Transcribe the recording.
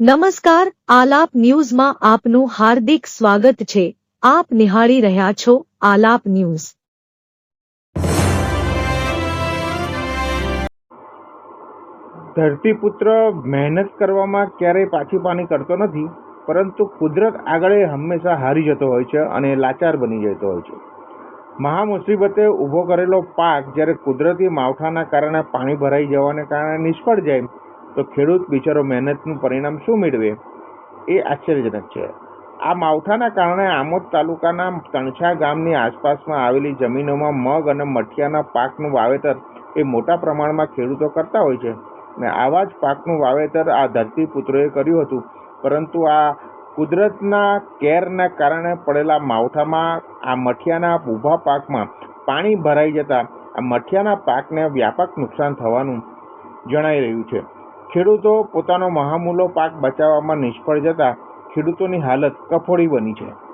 નમસ્કાર, આલાપ ન્યૂઝમાં આપનું હાર્દિક સ્વાગત છે. આપ નિહાળી રહ્યા છો આલાપ ન્યૂઝ. ધરતીપુત્ર મહેનત કરવામાં ક્યારેય પાછી પાની કરતો નથી, પરંતુ કુદરત આગળ હંમેશા હારી જતો હોય છે અને લાચાર બની જતો હોય છે. મહા મુસીબતે ઊભો કરેલો પાક જ્યારે કુદરતી માવઠાના કારણે પાણી ભરાઈ જવાને કારણે નિષ્ફળ જાય તો ખેડૂત બિચારો મહેનતનું પરિણામ શું મેળવે? એ આશ્ચર્યજનક છે. આ માવઠાના કારણે આમોદ તાલુકાના તણછા ગામની આસપાસમાં આવેલી જમીનોમાં મગ અને મઠિયાના પાકનું વાવેતર એ મોટા પ્રમાણમાં ખેડૂતો કરતા હોય છે ને આવા જ પાકનું વાવેતર આ ધરતીપુત્રોએ કર્યું હતું. પરંતુ આ કુદરતના કેરના કારણે પડેલા માવઠામાં આ મઠિયાના ઊભા પાકમાં પાણી ભરાઈ જતા આ મઠિયાના પાકને વ્યાપક નુકસાન થવાનું જણાઈ રહ્યું છે. ખેડૂતો પોતાનો મહામૂલો પાક બચાવવામાં નિષ્ફળ જતા ખેડૂતોની હાલત કફોડી બની છે.